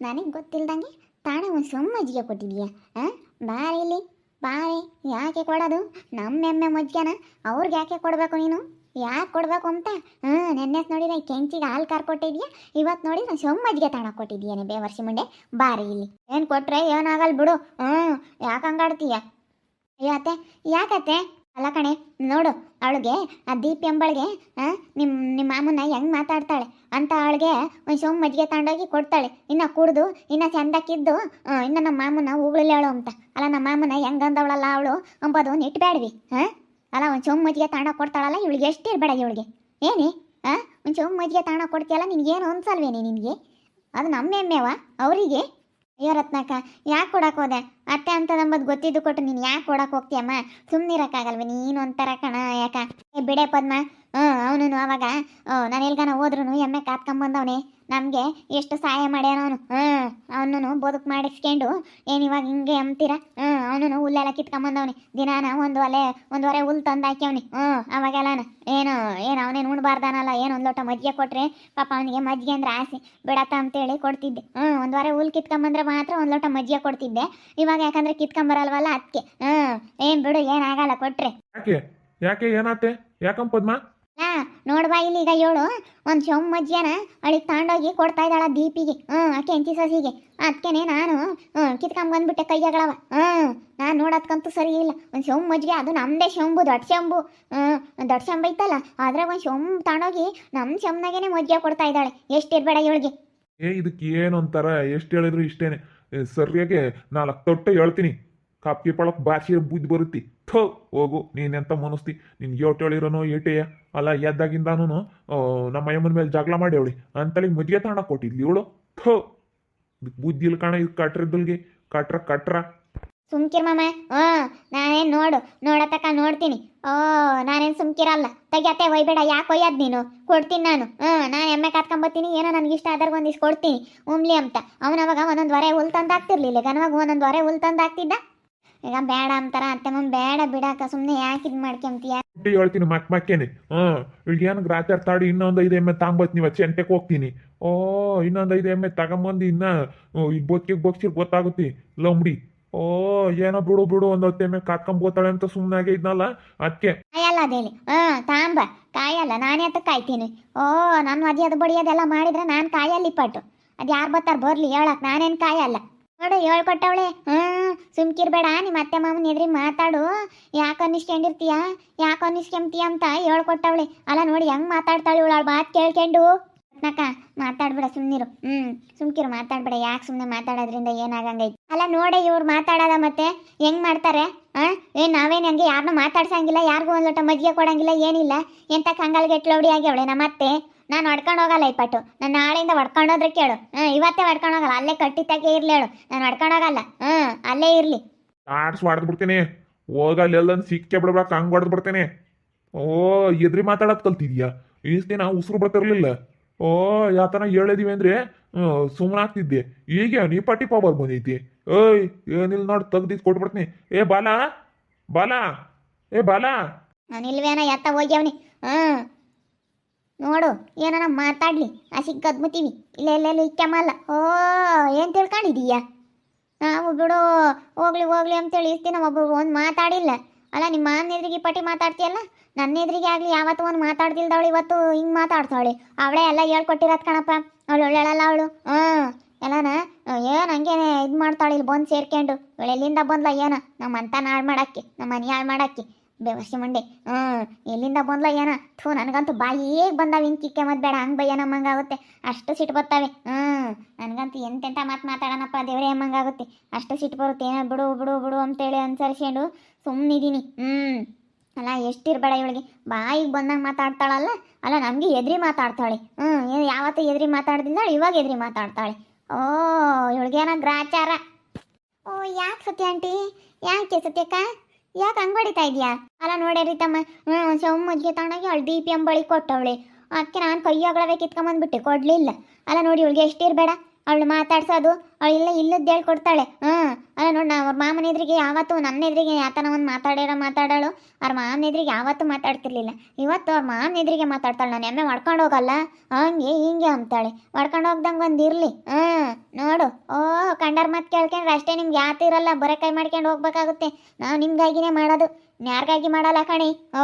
ನನಗೆ ಗೊತ್ತಿಲ್ದಂಗೆ ತಾಣ ಒಂದು ಸೊಮ್ಮ ಮಜ್ಜಿಗೆ ಕೊಟ್ಟಿದೀಯಾ? ಹಾಂ ಬಾರಿ ಇಲ್ಲಿ, ಬಾರಿ, ಯಾಕೆ ಕೊಡೋದು? ನಮ್ಮ ಎಮ್ಮೆ ಮಜ್ಜಿಗೆನ ಅವ್ರಿಗೆ ಯಾಕೆ ಕೊಡಬೇಕು ನೀನು? ಯಾಕೆ ಕೊಡಬೇಕು ಅಂತ? ಹಾಂ ನೆನ್ನೆ ನೋಡಿದ್ರೆ ಕೆಂಚಿಗೆ ಹಾಲು ಕಾರ್ ಕೊಟ್ಟಿದ್ಯಾ? ಇವತ್ತು ನೋಡಿ ನಾನು ಸೊಮ್ಮ ಮಜ್ಜಿಗೆ ತಾಣ ಕೊಟ್ಟಿದ್ಯಾನೆ ಬೇವರ್ಸಿ ಮುಂಡೆ ಬಾರಿ ಇಲ್ಲಿ. ಏನು ಕೊಟ್ಟರೆ ಏನಾಗಲ್ಲ ಬಿಡು. ಹ್ಞೂ ಯಾಕೆ ಹಂಗಾಡ್ತೀಯ? ಅಯ್ಯೋ ಅತ್ತೆ, ಯಾಕತ್ತೆ? ಅಲ್ಲ ಕಣೆ, ನೋಡು, ಅವಳಿಗೆ, ಆ ದೀಪ ಎಂಬಳಿಗೆ ನಿಮ್ಮ ನಿಮ್ಮ ಮಾಮನ ಹೆಂಗ್ ಮಾತಾಡ್ತಾಳೆ? ಅಂತ ಅವಳಿಗೆ ಒಂದು ಸೋಮ್ ಮಜ್ಜಿಗೆ ತಗೊಂಡೋಗಿ ಕೊಡ್ತಾಳೆ. ಇನ್ನು ಕುಡ್ದು, ಇನ್ನು ಚಂದಕ್ಕಿದ್ದು ಇನ್ನು ನಮ್ಮ ಮಾಮನ ಉಗುಳಲ್ಲಿ ಅವಳು ಅಂತ. ಅಲ್ಲ ನಮ್ಮ ಮಾಮನ ಹೆಂಗಂದವಳಲ್ಲ ಅವಳು ಅಂಬೋದು ಇಟ್ಬೇಡ್ವಿ ಹಾಂ ಅಲ್ಲ, ಒಂದು ಸೋಮ್ ಮಜ್ಜಿಗೆ ತಗೊಂಡೋಗಿ ಕೊಡ್ತಾಳಲ್ಲ, ಇವಳಿಗೆ ಎಷ್ಟು ಇರಬೇಡ ಇವಳಿಗೆ? ಏನಿ? ಹಾಂ ಒಂದು ಸೋಮ್ ಮಜ್ಜಿಗೆ ತಗೊಂಡೋಗಿ ಕೊಡ್ತೀಯಲ್ಲ, ನಿನಗೇನು ಅನ್ಸಲ್ವೇನೆ ನಿನಗೆ? ಅದು ನಮ್ಮ ಎಮ್ಮೆವ ಅವರಿಗೆ? ಅಯ್ಯೋ ರತ್ನಾಕ ಯಾಕೆ ಕೊಡಕ್ಕೆ ಹೋದೆ? ಅತ್ತೆ ಅಂತ ನಂಬದು ಗೊತ್ತಿದ್ದು ಕೊಟ್ಟು ನೀನು ಯಾಕೆ ಹೋಗ್ತಿಯಮ್ಮ ಹೋಗ್ತೀಯಮ್ಮ ಸುಮ್ಮನಿರಕ್ಕಾಗಲ್ವ ನೀನು ಒಂಥರ ಕಣ ಯಾಕ? ಏ ಬಿಡೆ ಪದ್ಮ. ಹ್ಞೂ ಅವನು ಅವಾಗ. ನಾನು ಎಲ್ಗಾನ ಹೋದ್ರು ಎಮ್ಮೆ ಕಾತ್ಕೊಂಬಂದವನೇ. ನಮಗೆ ಎಷ್ಟು ಸಹಾಯ ಮಾಡ್ಯಾನ ಅವನು? ಹ್ಞೂ ಅವನು ಬದುಕ್ ಮಾಡಿಸ್ಕೊಂಡು ಏನ್ ಇವಾಗ ಹಿಂಗೆ ಅಂತೀರ ಹ್ಞೂ ಅವನು ಹುಲ್ಲೆಲ್ಲ ಕಿತ್ಕೊಂಬಂದವನೆ. ದಿನಾನ ಒಂದು ಅಲೆ ಒಂದುವರೆ ಹುಲ್ ತಂದು ಹಾಕ್ಯವನಿ ಹ್ಞೂ ಅವಾಗೆಲ್ಲನ. ಏನು ಏನು, ಅವನೇನು ಉಣ್ಬಾರ್ದಾನಲ್ಲ? ಏನು ಒಂದು ಲೋಟ ಮಜ್ಜಿಗೆ ಕೊಟ್ರೆ ಪಾಪ ಅವನಿಗೆ ಮಜ್ಜಿಗೆ ಅಂದ್ರೆ ಆಸೆ. ಬಿಡತ್ತ ಅಂತೇಳಿ ಕೊಡ್ತಿದ್ದೆ. ಹ್ಞೂ ಒಂದು ವಾರ ಹುಲ್ ಕಿತ್ಕೊಂಬಂದ್ರೆ ಮಾತ್ರ ಒಂದು ಲೋಟ ಮಜ್ಜಿಗೆ ಕೊಡ್ತಿದ್ದೆ. ಇವಾಗ ಯಾಕಂದ್ರೆ ಕಿತ್ಕೊಂಬರಲ್ವಲ್ಲ ಅದಕ್ಕೆ ಹ್ಮ್ ಏನ್ ಬಿಡು ಏನಾಗಲ್ಲ ಕೊಟ್ರೆ. ಯಾಕೆ? ಯಾಕೆ ಏನಾತೆ? ಯಾಕಂ ಪದ್ಮ? ಹಾ ನೋಡ್ಬಾ ಇಲ್ಲಿ ಈಗ ಏಳು ಒಂದು ಶೊಮ್ಮಜ್ಜಿಯನ ಮಜ್ಜಿಯನ ತಾಂಡೋಗಿ ಕೊಡ್ತಾ ಇದ್ದಾಳ ದೀಪಿಗೆ. ಹ್ಮ್ ಆಕೆ ಹೆಂಚಿ ಸಸಿಗೆ. ಅದಕ್ಕೇನೆ ನಾನು ಹ್ಞೂ ಕಿತ್ಕೊಂಬಂದ್ಬಿಟ್ಟೆ ಕೈಯಗಳವ. ಹ್ಮ್ ನಾನು ನೋಡತ್ಕಂತೂ ಸರಿ ಇಲ್ಲ. ಒಂದ್ ಶೊಮ್ ಮಜ್ಜಿಗೆ ಅದು ನಮ್ದೇ ಶೋಂಬು ದೊಡ್ಡ ಶಂಬು. ಹ್ಮ್ ದೊಡ್ಡ ಶಂಬ ಐತಲ್ಲ ಅದ್ರಾಗ ಒಂದ್ ಶೊಮ್ ತಾಂಡೋಗಿ ನಮ್ಮ ಶಂಬ್ನಾಗೇನೆ ಮಜ್ಜಿಗೆ ಕೊಡ್ತಾ ಇದ್ದಾಳೆ. ಎಷ್ಟಿರ್ಬೇಡ ಇವಳಿಗೆ. ಏ ಇದಕ್ಕೆ ಏನು ಅಂತಾರ ಎಷ್ಟು ಹೇಳಿದ್ರು ಇಷ್ಟೇನೆ. ಸರಿಯಾಗಿ ನಾಲ್ಕು ತೊಟ್ಟೆ ಹೇಳ್ತೀನಿ. ಕಾಪ್ಗೆ ಪಳಕ್ ಬಾಚಿ ಬುದ್ಧಿ ಬರುತ್ತಿ. ಥೋ, ಹೋಗು, ನೀನೆಂತ ಮನಸ್ತಿ? ನಿನ್ ಏಟು ಹೇಳಿರೋನು ಏಟೆಯ? ಅಲ್ಲ ಎದ್ದಾಗಿಂದಾನು ನಮ್ಮ ಅಯ್ಯಮ್ಮನ ಮೇಲೆ ಜಗಳ ಮಾಡಿ ಅವಳಿ. ಅಂತೇಳಿ ಮದುವೆ ತಾಣ ಕೊಟ್ಟಿದ್ಲಿ ಇವಳು. ಥೋ. ಬುದ್ಧಿ ಇಲ್ಲಿ ಕಾಣ ಇದು ಕಟ್ರದಲ್ಗೆ ಕಟ್ರ ಕಟ್ರ. ಸುಮ್ಕಿರ್ ಮಾಮ ಹ್ಞೂ, ನಾನೇನು ನೋಡು ನೋಡತಕ್ಕ ನೋಡ್ತೀನಿ. ಓ, ನಾನೇನು ಸುಮ್ಕಿರಲ್ಲ. ತೆಗ್ಯಾತೆ ಒಯ್ಬೇಡ, ಯಾಕೆ ಒಯ್ಯದ್ ನೀನು? ಕೊಡ್ತೀನಿ ನಾನು. ಹ್ಞೂ, ನಾನು ಎಮ್ಮೆ ಕಾತ್ಕೊಂಬತ್ತೀನಿ ಏನೋ ನನಗೆ ಇಷ್ಟ ಆದಾಗ ಒಂದಿಷ್ಟು ಕೊಡ್ತೀನಿ. ಉಮ್ಲಿ ಅಂತ. ಅವನವಾಗ ಒಂದೊಂದು ವರೆ ಹುಲ್ ತಂದಾಗ್ತಿರ್ಲಿಲ್ಲ ಗನವಾಗ ಒಂದೊಂದು ವರೆ ಹುಲ್ ತಂದು ಹಾಕ್ತಿದ್ದ ಈಗ ಬೇಡ ಅಂತಾರ, ಅತ್ತೆ ಮಮ್ಮ ಬೇಡ ಬಿಡಾಕ ಸುಮ್ಮನೆ ಯಾಕೆ ಇದು ಮಾಡ್ಕೊಂತೀಯ ಹೇಳ್ತೀನಿ ಮಕ್ ಮಕ್ಕೇನೆ. ಹಾ ಇಳ್ಗೆ ಏನು ಗ್ರಾಚಾರ ತಾಡಿ ಇನ್ನೊಂದು ಐದು ಎಮ್ಮೆ ತಾಂಬತ್ತೀನಿ ಚೆಂಟೆಗೆ ಹೋಗ್ತೀನಿ. ಓ, ಇನ್ನೊಂದು ಐದು ಎಮ್ಮೆ ತಗೊಂಬಂದು ಇನ್ನ ಈ ಬೊತ್ತಿಗೆ ಬೊಕ್ಸಿರ್ ಗೊತ್ತಾಗುತ್ತೆ. ಲಂಬಡಿ ಓ, ಏನೋ ಬಿಡು ಬಿಡು ಒಂದು ಹೊತ್ತೆ ಎಮ್ಮೆ ಕಾತ್ಕೊಂಬೋತಾಳೆ ಅಂತ ಸುಮ್ಮನೆ ಇದ್ನಲ್ಲ? ಅದಕ್ಕೆ ಕಾಯಲ್ಲ ಅದೇಲಿ. ಹಾ, ತಾಂಬ. ಕಾಯಲ್ಲ, ನಾನೇ ಅಂತ ಕಾಯ್ತೀನಿ. ಓ ನನ್ನ ಮದಿ ಅದು ಬಡಿ ಬಡಿಯೋದೆಲ್ಲ ಮಾಡಿದ್ರೆ ನಾನು ಕಾಯಲ್ಲಿ ಪಟ್ಟು. ಅದು ಯಾರು ಬರ್ತಾರ ಬರ್ಲಿ, ಹೇಳಕ್. ನಾನೇನು ಕಾಯಲ್ಲ. ನೋಡು, ಹೇಳ್ಕೊಟ್ಟವಳೆ. ಹ್ಮ್, ಸುಮ್ಕಿರ್ಬೇಡ ನಿಮ್ಮ ಅತ್ತೆ ಮಾಮನ ಎದ್ರಿ ಮಾತಾಡು. ಯಾಕೆ ಅನ್ನಿಸ್ಕೊಂಡಿರ್ತೀಯ? ಯಾಕೆ ಅನ್ನಿಸ್ಕೊಂತೀಯ ಅಂತ ಹೇಳ್ಕೊಟ್ಟವಳೆ. ಅಲ್ಲ ನೋಡಿ, ಹೆಂಗ್ ಮಾತಾಡ್ತಾಳೆ ಇವಳು ಅವಳು ಮಾತು ಕೇಳ್ಕೊಂಡು? ನಕ್ಕ ಮಾತಾಡ್ಬೇಡ ಸುಮ್ಮನಿರು ಹ್ಮ್, ಸುಮ್ಕಿರು, ಮಾತಾಡ್ಬೇಡ. ಯಾಕೆ ಸುಮ್ಮನೆ ಮಾತಾಡೋದ್ರಿಂದ ಏನಾಗಂಗೈತಿ? ಅಲ್ಲ, ನೋಡೆ, ಇವ್ರು ಮಾತಾಡೋದ ಮತ್ತೆ ಹೆಂಗ್ ಮಾಡ್ತಾರೆ? ಆ? ಏನ್ ನಾವೇನ್ ಹಂಗೆ ಯಾರನ್ನೂ ಮಾತಾಡ್ಸಂಗಿಲ್ಲ, ಯಾರಿಗೂ ಒಂದು ಲೋಟ ಮಜ್ಜಿಗೆ ಕೊಡಂಗಿಲ್ಲ, ಏನಿಲ್ಲ. ಎಂತ ಕಂಗಾಲ್ ಗೆಟ್ಲೌಡಿ ನಮ್ಮ ಅತ್ತೆ ನಾನು ಹೊಡ್ಕೊಂಡು ಹೋಗಲ್ಲ ಈ ಪಟ್ಟು. ನಾನು ನಾಳೆಯಿಂದ ಹೊಡ್ಕೊಂಡು ಹೋದ್ರೆ ಕೇಳು. ಹ್ಞೂ ಇವತ್ತೇ ಹೊಡ್ಕೊಂಡು ಹೋಗಲ್ಲ, ಅಲ್ಲೇ ಕಟ್ಟಿತ್ತಾಗೆ ಇರ್ಲಿ ಹೇಳು. ನಾನು ಹೊಡ್ಕೊಂಡು ಹೋಗಲ್ಲ. ಹ್ಞೂ ಅಲ್ಲೇ ಇರ್ಲಿ. ಆಡ್ಸ್ ಹೊಡೆದು ಹೋಗಲ್ಲ ಸಿಕ್ಕೇ ಬಿಡ್ಬೇಕು ಹಂಗೆ ಹೊಡೆದು ಬಿಡ್ತೇನೆ ಓ, ಎದ್ರಿ ಮಾತಾಡೋದು ಕಲ್ತಿದ್ಯಾ? ಈಸ್ ದಿನ ಉಸಿರು ಬರ್ತಿರ್ಲಿಲ್ಲ. ಓ ಯಾತನ ಹೇಳಿದೀವಿ ಅಂದ್ರೆ ಸುಮ್ಮನೆ ಆಗ್ತಿದ್ದೆ. ಈಗ ನೀ ಪಟ್ಟಿ ಪಾಬರ್ ಬಂದೈತಿ. ಓಯ್ ಏನಿಲ್ಲ ನೋಡಿ, ತೆಗ್ದಿದ್ ಕೊಟ್ಬಿಡ್ತೀನಿ ಏ, ಬಾಲ ಬಾಲ, ಏ, ಬಾಲ. ನಾನಿಲ್ವೇನ ಎತ್ತ ಹೋಗ್ಯವನಿ? ಹಾ ನೋಡು ಏನಾರ ಮಾತಾಡ್ಲಿ. ಸಿಕ್ಕದ್ ಕದ್ಮುತ್ತೀವಿ ಇಲ್ಲ ಇಲ್ಲ ಇಕ್ಕಮಲ್ಲ ಓ, ಏನ್ ತಿಳ್ಕೊಂಡಿದೀಯ? ನಾವು ಬಿಡು, ಹೋಗ್ಲಿ ಹೋಗ್ಲಿ ಅಂತೇಳಿ ಇಷ್ಟು ದಿನ ಒಬ್ಬರು ಒಂದು ಮಾತಾಡಿಲ್ಲ. ಅಲ್ಲ ನಿಮ್ಮ ಅನ್ನ ಎದುರಿಗೆ ಪಟ್ಟಿ ಮಾತಾಡ್ತೀಯಲ್ಲ? ನನ್ನ ಎದುರಿಗೆ ಆಗಲಿ ಯಾವತ್ತೂ ಒಂದು ಮಾತಾಡ್ತಿಲ್ದವಳು ಇವತ್ತು ಹಿಂಗೆ ಮಾತಾಡ್ತಾಳೆ ಅವಳೇ ಎಲ್ಲ ಹೇಳ್ಕೊಟ್ಟಿರತ್ ಕಣಪ್ಪ. ಅವಳು ಒಳ್ಳೆಳಲ್ಲ ಅವಳು. ಹ್ಮ್ ಎಲ್ಲನ? ಏನು ಹಂಗೆ ಇದು ಮಾಡ್ತಾಳೆ ಇಲ್ಲಿ ಬಂದು ಸೇರ್ಕೊಂಡು? ಇವಳು ಎಲ್ಲಿಂದ ಬಂದ್ಲ ಏನೋ? ನಮ್ಮ ಅಂತ ಹಾಳು ಮಾಡಕ್ಕೆ, ನಮ್ಮ ಮನೆ ಹಾಳು ಮಾಡಕ್ಕೆ. ಬೆವಸಿ ಮಂಡೆ. ಹ್ಞೂ. ಎಲ್ಲಿಂದ ಬಂದ್ಲ ಏನ? ಥೂ, ನನಗಂತೂ ಬಾಯಿಗೆ ಬಂದಾವ, ಹಿಂಗೆ ಕಿಕ್ಕೆ ಮತ್ತೆ ಬೇಡ. ಹಂಗೆ ಬಯ್ಯ ನಮ್ಮಂಗಾಗುತ್ತೆ. ಅಷ್ಟು ಸಿಟ್ಟು ಬರ್ತವೆ ಹ್ಞೂ. ನನಗಂತೂ ಎಂತೆಂಥ ಮಾತು ಮಾತಾಡೋಣಪ್ಪ ದೇವರೇ ಹೆಮ್ಮಂಗಾಗುತ್ತೆ ಅಷ್ಟು ಸಿಟ್ಟು ಬರುತ್ತೆ ಏನೋ ಬಿಡು ಬಿಡು ಬಿಡು ಅಂತೇಳಿ ಅನ್ಸರಿಸ್ಕೊಂಡು ಸುಮ್ಮನಿದ್ದೀನಿ ಹ್ಞೂ ಅಲ್ಲ, ಎಷ್ಟಿರಬೇಡ ಇವಳಿಗೆ. ಬಾಯಿಗೆ ಬಂದಾಗ ಮಾತಾಡ್ತಾಳಲ್ಲ, ಅಲ್ಲ, ನಮಗೆ ಎದ್ರಿ ಮಾತಾಡ್ತಾಳೆ. ಹ್ಞೂ ಏನು ಯಾವತ್ತೂ ಎದ್ರಿ ಮಾತಾಡ್ದಿಲ್ಲ ಇವಾಗ ಎದ್ರಿ ಮಾತಾಡ್ತಾಳೆ. ಓ ಇವಳಿಗೇನೋ ಗ್ರಾಚಾರ. ಓ, ಯಾಕೆ ಸತ್ಯ ಆಂಟಿ? ಯಾಕೆ ಸತ್ಯಕ್ಕ? ಯಾಕೆ ಹಂಗೆ ಹೊಡಿತಾ ಇದೆಯಾ? ಅಲ್ಲ ನೋಡೇ ತಮ್ಮ. ಹ್ಞೂ ಒಂದು ಸೌ ಮಜ್ಜಿಗೆ ತಗೊಂಡೋಗಿ ಅವಳು ದೀಪಿ ಅಂಬಳಿ ಕೊಟ್ಟವಳೆ. ಅದಕ್ಕೆ ನಾನು ಕೈಯಾಗಳವೆ ಕಿತ್ಕೊಂಬಂದ್ಬಿಟ್ಟೆ ಕೊಡಲಿಲ್ಲ ಅಲ್ಲ ನೋಡಿ ಇವಳಿಗೆ ಎಷ್ಟಿರಬೇಡ ಅವಳು ಮಾತಾಡ್ಸೋದು, ಅವಳು ಇಲ್ಲ ಇಲ್ಲದ್ದು ಹೇಳ್ಕೊಡ್ತಾಳೆ. ಹಾಂ ಅಲ್ಲ ನೋಡಿ ನಾ ಅವ್ರ ಮಾಮನ ಎದುರಿಗೆ ಯಾವತ್ತೂ ನನ್ನ ಎದುರಿಗೆ ಯಾತನ ಒಂದು ಮಾತಾಡಿರೋ ಮಾತಾಡೋಳು. ಅವ್ರ ಮಾಮನ ಎದುರಿಗೆ ಯಾವತ್ತೂ ಮಾತಾಡ್ತಿರ್ಲಿಲ್ಲ. ಇವತ್ತು ಅವ್ರ ಮಾಮನ ಎದುರಿಗೆ ಮಾತಾಡ್ತಾಳೆ, ನಾನು ಎಮ್ಮೆ ಮಾಡ್ಕೊಂಡು ಹೋಗಲ್ಲ? ಹಂಗೆ ಹಿಂಗೆ ಅಂತಾಳೆ. ಮಾಡ್ಕೊಂಡು ಹೋಗ್ದಂಗೆ ಒಂದು ಇರಲಿ. ಹಾಂ ನೋಡು. ಓ, ಕಂಡರ್ ಮತ್ತೆ ಕೇಳ್ಕೊಂಡ್ರೆ ಅಷ್ಟೇ ನಿಮ್ಗೆ ಯಾತು ಇರಲ್ಲ. ಬರೀ ಕೈ ಮಾಡ್ಕೊಂಡು ಹೋಗ್ಬೇಕಾಗುತ್ತೆ. ನಾವು ನಿಮ್ಗಾಗಿನೇ ಮಾಡೋದು. ಯಾರಿಗಾಗಿ ಮಾಡಲ್ಲ ಕಣಿ. ಓ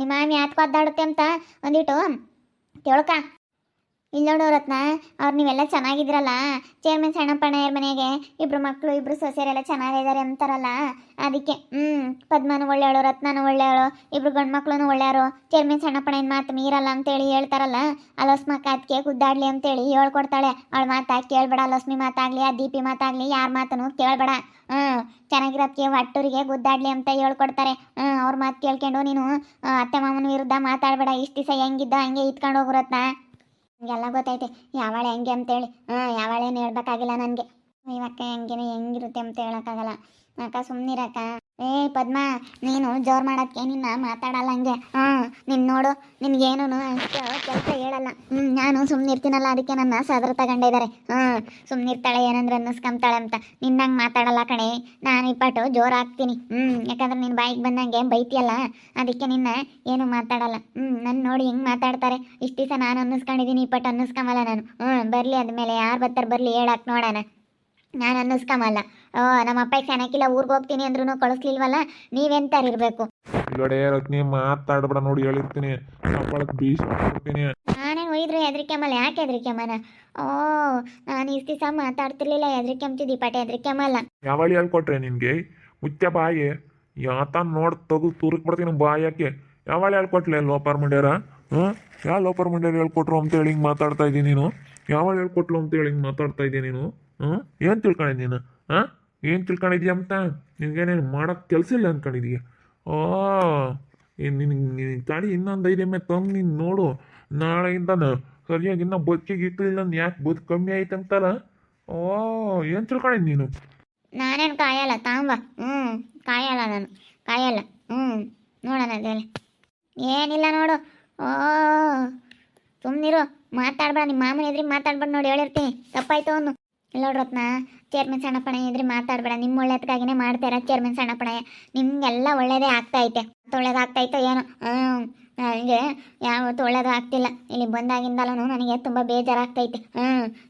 ನಿಮ್ಮ ಮಾಮಿ ಯಾತಕ್ಕೆ ಒದ್ದಾಡುತ್ತೆ ಅಂತ ಒಂದಿಟ್ಟು 丢了干。ಇಲ್ಲಿ ನೋಡು ರತ್ನ ಅವ್ರು ನೀವೆಲ್ಲ ಚೆನ್ನಾಗಿದ್ದೀರಲ್ಲ? ಚೇರ್ಮನ್ ಸಣ್ಣಪ್ಪಣ್ಣಯ್ಯರ ಮನೆಗೆ. ಇಬ್ರು ಮಕ್ಕಳು ಇಬ್ರು ಸೊಸೆಯರೆಲ್ಲ ಚೆನ್ನಾಗಿದ್ದಾರೆ ಅಂತಾರಲ್ಲ? ಅದಕ್ಕೆ ಹ್ಞೂ ಪದ್ಮನು ಒಳ್ಳೆಯವಳು, ರತ್ನನು ಒಳ್ಳೆಯವಳು, ಇಬ್ರು ಗಂಡು ಮಕ್ಕಳು ಒಳ್ಳೆಯವರು ಚೇರ್ಮನ್ ಸಣ್ಣಪ್ಪಣ್ಣನ ಮಾತು ಮೀರಲ್ಲ ಅಂತೇಳಿ ಹೇಳ್ತಾರಲ್ಲ? ಅಲಸ್ಮಕ್ಕ ಅದಕ್ಕೆ ಗುದ್ದಾಡ್ಲಿ ಅಂತೇಳಿ ಹೇಳ್ಕೊಡ್ತಾಳೆ. ಅವಳ ಮಾತಾ ಕೇಳ್ಬೇಡ ಲಕ್ಷ್ಮಿ ಮಾತಾಗಲಿ, ಆ ದೀಪಿ ಮಾತಾಗಲಿ, ಯಾರ ಮಾತನು ಕೇಳ್ಬೇಡ. ಹ್ಞೂ ಚೆನ್ನಾಗಿರೋದಕ್ಕೆ ಒಟ್ಟೂರಿಗೆ ಗುದ್ದಾಡ್ಲಿ ಅಂತ ಹೇಳ್ಕೊಡ್ತಾರೆ. ಹ್ಞೂ ಅವ್ರ ಮಾತು ಕೇಳ್ಕೊಂಡು ನೀನು ಅತ್ತೆ ಮಾಮನ ವಿರುದ್ಧ ಮಾತಾಡಬೇಡ. ಇಷ್ಟು ದಿವಸ ಹೆಂಗಿದ್ದ ಹಂಗೆ ಇತ್ಕೊಂಡು ಹೋಗುರತ್ನ ಎಲ್ಲ ಗೊತ್ತೈತೆ. ಯಾವಳೆ ಹೆಂಗೆ ಅಂತೇಳಿ. ಹಾಂ, ಯಾವಳೇನು ಹೇಳ್ಬೇಕಾಗಿಲ್ಲ ನನಗೆ. ಇವಕ್ಕ ಹೆಂಗೆ ಹೆಂಗಿರುತ್ತೆ ಅಂತ ಹೇಳೋಕ್ಕಾಗಲ್ಲ. ಅಕ್ಕ ಸುಮ್ಮನಿರಕ್ಕ ಏ ಪದ್ಮ, ನೀನು ಜೋರು ಮಾಡೋದಕ್ಕೆ ನಿನ್ನ ಮಾತಾಡಲ್ಲ ಹಂಗೆ. ಹಾಂ ನಿನ್ನ ನೋಡು ನಿನ್ಗೇನು ಅಷ್ಟು ಕೆಲಸ ಹೇಳಲ್ಲ. ಹ್ಮ್ ನಾನು ಸುಮ್ಮನಿರ್ತೀನಲ್ಲ ಅದಕ್ಕೆ ನನ್ನ ಸದ್ರ ತಗೊಂಡಿದ್ದಾರೆ ಹಾಂ ಸುಮ್ಮನಿರ್ತಾಳೆ ಏನಂದ್ರೆ ಅನ್ನಿಸ್ಕೊಂತಾಳೆ ಅಂತ. ನಿನ್ನಂಗೆ ಮಾತಾಡಲ್ಲ ಕಣೆ, ನಾನು ಇಪ್ಪಟ್ಟು ಜೋರು ಹಾಕ್ತೀನಿ. ಹ್ಮ್ ಯಾಕಂದ್ರೆ ನಿನ್ನ ಬಾಯಿಗೆ ಬಂದಂಗೆ ಬೈತಿಯಲ್ಲ, ಅದಕ್ಕೆ ನಿನ್ನ ಏನು ಮಾತಾಡಲ್ಲ. ಹ್ಮ್ ನನ್ನ ನೋಡಿ ಹೆಂಗೆ ಮಾತಾಡ್ತಾರೆ. ಇಷ್ಟು ದಿವಸ ನಾನು ಅನ್ನಿಸ್ಕೊಂಡಿದ್ದೀನಿ ಇಪ್ಪಟ್ಟು ಅನ್ನಿಸ್ಕೊಂಬಲ್ಲ ನಾನು. ಹ್ಞೂ, ಬರ್ಲಿ ಅದ್ಮೇಲೆ, ಯಾರು ಬರ್ತಾರೆ ಬರ್ಲಿ ಹೇಳಕ್ ನೋಡೋಣ. ನಾನು ಅನ್ನಿಸ್ಕೊಂಬಲ್ಲ ಓ ನಮ್ಮ ಅಪ್ಪ ಊರಿಗೆ ಹೋಗ್ತೀನಿ ಅಂದ್ರೂ ಕಳಿಸ್ಲಿಲ್ವಲ್ಲ ನೀವೆಂತಾರಿರ್ಬೇಕು? ಇಲ್ಲಡೆ ರತ್ನಿ ಮಾತಾಡ್ಬೇಡ ನೋಡಿ ಹೇಳಿರ್ತೀನಿ. ಅಪ್ಪಳಕ್ಕೆ ಬೀಸ್ ಮಾಡ್ತೀನಿ ನಾನೇನು ಒಯ್ದ್ರೆ ಯಾಕೆ ಹೆದರಿಕೆಂಬನ ಓ ನಾನು ಇಷ್ಟು ದಿವಸ ಮಾತಾಡ್ತಿರ್ಲಿಲ್ಲ ಹೆದರಿಕೆಂಬ್ತಿದ್ದಿ ಪಟೆ ಹೆದರಿಕೆಂಬಲ್ಲ ಯಾವಳಿ ಹೇಳ್ಕೊಟ್ರೆ ನಿನ್ಗೆ? ಮುಚ್ಚ ಬಾಯಿ. ಯಾತ ನೋಡ್ ತಗು ತುರುಕ್ ಬಿಡ್ತೀನಿ ಬಾಯಕ್ಕೆ ಯಾವಳಿ ಹೇಳ್ಕೊಟ್ಲೆ ಲೋಪರ್ ಮಂಡ್ಯಾರ? ಹ್ಮ್? ಯಾವ ಲೋಪರ್ ಮಂಡ್ಯಾರ ಹೇಳ್ಕೊಟ್ರು ಅಂತ ಹೇಳಿ ಹಿಂಗೆ ಮಾತಾಡ್ತಾ ಇದ್ದೀನಿ ನೀನು? ಯಾವಳಿ ಹೇಳ್ಕೊಟ್ಲು ಅಂತ ಹೇಳಿ ಹಿಂಗೆ ಮಾತಾಡ್ತಾ ಇದ್ದೀನಿ ನೀನು? ಹಾಂ? ಏನು ತಿಳ್ಕೊಂಡೆ ನೀನು? ಹಾಂ? ಏನು ತಿಳ್ಕೊಂಡಿದ್ಯಾ ಅಂತ? ನಿನಗೇನೇನು ಮಾಡೋಕ್ಕೆ ಕೆಲಸ ಇಲ್ಲ ಅಂದ್ಕೊಂಡಿದೀಯ ಓ ನಿನಗೆ ನಿನಗೆ ತಾಳಿ ಇನ್ನೊಂದು ಐದು ಎಮ್ಮೆ ತಂದು ನೀನು ನೋಡು. ನಾಳೆಯಿಂದ ಸರಿಯಾಗಿ ಇನ್ನೂ ಬದುಕಿಗೆ ಇಟ್ಟಿಲ್ಲ ಯಾಕೆ ಬದುಕು ಕಮ್ಮಿ ಆಯ್ತು ಅಂತಲ್ಲ ಓ, ಏನು ತಿಳ್ಕೊಂಡಿದ್ ನೀನು? ನಾನೇನು ಕಾಯಲ್ಲ, ತಾಂಬ. ಹ್ಞೂ ಕಾಯಲ್ಲ ನಾನು. ಕಾಯಲ್ಲ. ಹ್ಞೂ ನೋಡೋಣ ಏನಿಲ್ಲ ನೋಡು. ಓ ಸುಮ್ಮನಿರು ಮಾತಾಡ್ಬೇಡ. ನಿಮ್ಮ ಮಾಮನ ಎದ್ರಿಗೆ ಮಾತಾಡ್ಬೇಡ ನೋಡಿ ಹೇಳಿರ್ತೀನಿ. ತಪ್ಪಾಯ್ತು ಅವನು. ನೋಡ್ರತ್ನ ಚೇರ್ಮನ್ ಸಣ್ಣಪ್ಪಣ ಇದ್ರೆ ಮಾತಾಡ್ಬೇಡ. ನಿಮ್ಮ ಒಳ್ಳೇದಕ್ಕಾಗಿನೇ ಮಾಡ್ತಾರ ಚೇರ್ಮನ್ ಸಣ್ಣಪ್ಪಣ. ನಿಮ್ಗೆಲ್ಲ ಒಳ್ಳೇದೇ ಆಗ್ತಾ ಐತೆ. ಒಳ್ಳೇದಾಗ್ತೈತೋ ಏನೋ? ನನಗೆ ಯಾವತ್ತು ಒಳ್ಳೇದು ಆಗ್ತಿಲ್ಲ ಇಲ್ಲಿ ಬಂದಾಗಿಂದಲೂ ನನಗೆ ತುಂಬ ಬೇಜಾರಾಗ್ತೈತೆ ಹ್ಞೂ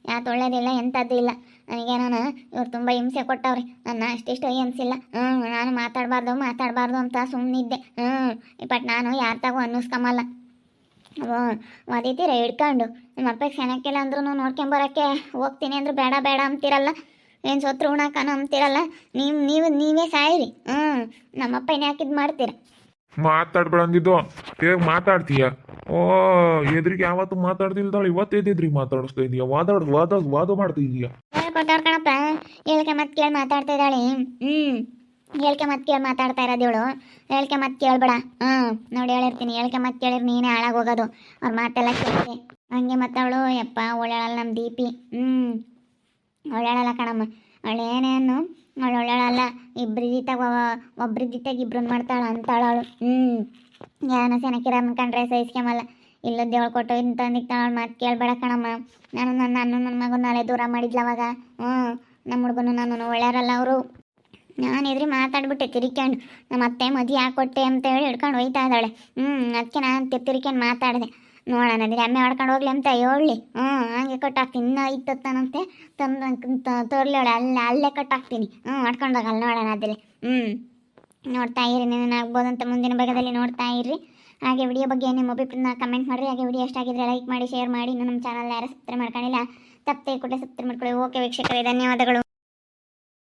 ಯಾವತ್ತು ಒಳ್ಳೇದಿಲ್ಲ, ಎಂಥದ್ದು ಇಲ್ಲ. ನನಗೆ ನಾನು ಇವ್ರು ತುಂಬ ಹಿಂಸೆ ಕೊಟ್ಟವ್ರಿ. ನನ್ನ ಅಷ್ಟಿಷ್ಟು ಹಿಂಸಿಲ್ಲ ಹ್ಞೂ ನಾನು ಮಾತಾಡಬಾರ್ದು ಮಾತಾಡಬಾರ್ದು ಅಂತ ಸುಮ್ಮನಿದ್ದೆ ಹ್ಞೂ ಬಟ್ ನಾನು ಯಾರ ತಗೋ ಅನ್ನಿಸ್ಕೊಂಬಲ್ಲ ಒದಿತೀರ ಹಿಡ್ಕೊಂಡು. ನಿಮ್ಮ ಅಪ್ಪಗೆ ಸೆನಕ್ಕಿಲ್ಲ ಅಂದ್ರೂ ನೋಡ್ಕೊಂಬರಕ್ಕೆ ಹೋಗ್ತೀನಿ ಅಂದ್ರೆ ಬೇಡ ಬೇಡ ಅಂತೀರಲ್ಲ. ಏನು ಸೊತ್ರು ಉಣಾಕನ ಅಂತೀರಲ್ಲ. ನೀವು ನೀವು ನೀವೇ ಸಾಯಿರಿ. ಹ್ಞೂ ನಮ್ಮಪ್ಪ ಏನು ಯಾಕಿದ್ ಮಾಡ್ತೀರ? ಮಾತಾಡ್ಬೇಡ ಅಂದಿದ್ದು ಹೇಗೆ ಮಾತಾಡ್ತೀಯ? ಓ ಎದ್ರಿಗೆ ಯಾವತ್ತು ಮಾತಾಡ್ತಿಲ್ದಾಳು ಇವತ್ತು ಎದ್ರಿಗೆ ಮಾತಾಡಿಸ್ತಾ ಇದೀಯ. ವಾದಾಡ್ ವಾದ ವಾದ ಮಾಡ್ತಾ ಇದೀಯ. ಕಣಪ್ಪ. ಹೇಳ್ಕೆ ಮತ್ತೆ ಕೇಳಿ ಮಾತಾಡ್ತಾ ಇದ್ದಾಳೆ. ಹ್ಞೂ ಹೇಳ್ಕೆ ಮತ್ತೆ ಕೇಳಿ ಮಾತಾಡ್ತಾ ಇರೋದೇಳು ಹೇಳ್ಕೆ ಮತ್ತೆ ಕೇಳ್ಬೇಡ. ಹ್ಞೂ, ನೋಡಿ ಹೇಳಿರ್ತೀನಿ. ಹೇಳ್ಕೆ ಮತ್ತೆ ಕೇಳಿರ್ ನೀನೇ ಹಾಳಾಗೋಗೋದು ಅವ್ರ ಮಾತೆಲ್ಲ ಕೇಳಿ ಹಂಗೆ ಮತ್ತವಳು ಯಪ್ಪ ಒಳ್ಳೆಳಲ್ಲ ನಮ್ಮ ದೀಪಿ. ಹ್ಞೂ, ಒಳ್ಳೇಳಲ್ಲ ಕಣಮ್ಮ. ಅವಳೇನೇನು ಅವಳು ಜೀತಾಗ ಒಬ್ರ ಜೀತಾಗ ಇಬ್ರನ್ನ ಮಾಡ್ತಾಳ ಅಂತಾಳ ಅವಳು. ಹ್ಞೂ. ಏನೋ ಸೆನಕಿರ ಅನ್ಕೊಂಡ್ರೆ ಸಹಿಸ್ಕೊಂಬಲ್ಲ ಇಲ್ಲದ್ದು ಕೊಟ್ಟು ಇಂತಂದಿಕ್ತ ಅವಳು ಮಾತು ಕೇಳಬೇಡ ಕಣಮ್ಮ. ನಾನು ನನ್ನ ಅಣ್ಣ ನನ್ನ ಮಗನ ನಾಳೆ ದೂರ ಮಾಡಿದ್ಲ ಅವಾಗ. ಹ್ಞೂ ನಮ್ಮ ಹುಡುಗನು ನಾನು ಒಳ್ಳೆಯವರಲ್ಲ ಅವರು. ನಾನು ಎದ್ರಿ ಮಾತಾಡ್ಬಿಟ್ಟೆ ತಿರ್ಕೊಂಡು ನಮ್ಮ ಅತ್ತೆ ಮದುವೆ ಹಾಕೊಟ್ಟೆ ಅಂತ ಹೇಳಿ ಹಿಡ್ಕೊಂಡು ಹೋಯ್ತಾ ಇದ್ದಾಳೆ. ಹ್ಞೂ ಅದಕ್ಕೆ ನಾನು ತಿರ್ಕೊಂಡು ಮಾತಾಡಿದೆ. ನೋಡೋಣ ಅದ್ರಿ ಅಮ್ಮೆ ಹೊಡ್ಕೊಂಡು ಹೋಗ್ಲಿ ಅಂತ ಹೇಳಿ. ಹ್ಞೂ ಹಂಗೆ ಕಟ್ಟಾಕ್ತೀನಿ. ಇನ್ನೂ ಇತ್ತತ್ತಾನಂತೆ ತಂದು ತೋರ್ಲೇಳೆ ಅಲ್ಲೇ ಅಲ್ಲೇ ಕಟ್ಟಾಕ್ತೀನಿ. ಹ್ಞೂ ಮಾಡ್ಕೊಂಡು ಹೋಗಲ್ಲ ನೋಡೋಣ ಅದ್ರಲ್ಲಿ ಹ್ಞೂ ನೋಡ್ತಾ ಇರಿ ನೀನು ಅಂತ ಮುಂದಿನ ಭಾಗದಲ್ಲಿ ನೋಡ್ತಾ ಇರ್ರಿ ಹಾಗೆ ವಿಡಿಯೋ ಬಗ್ಗೆ ನಿಮ್ಮ ಅಭಿಪ್ರಾಯ ಕಮೆಂಟ್ ಮಾಡಿರಿ. ಹಾಗೆ ವಿಡಿಯೋ ಎಷ್ಟಾಗಿದ್ರೆ ಲೈಕ್ ಮಾಡಿ ಶೇರ್ ಮಾಡಿ. ಇನ್ನು ನಮ್ಮ ಚಾನಲ್ ಯಾರು ಸಬ್ಸ್ಕ್ರೈಬ್ ಮಾಡ್ಕೊಂಡಿಲ್ಲ ತಪ್ಪದೆ ಕೂಡ ಸಬ್ಸ್ಕ್ರೈಬ್ ಮಾಡ್ಕೊಳ್ಳಿ. ಓಕೆ ವೀಕ್ಷಕರೇ, ಧನ್ಯವಾದಗಳು.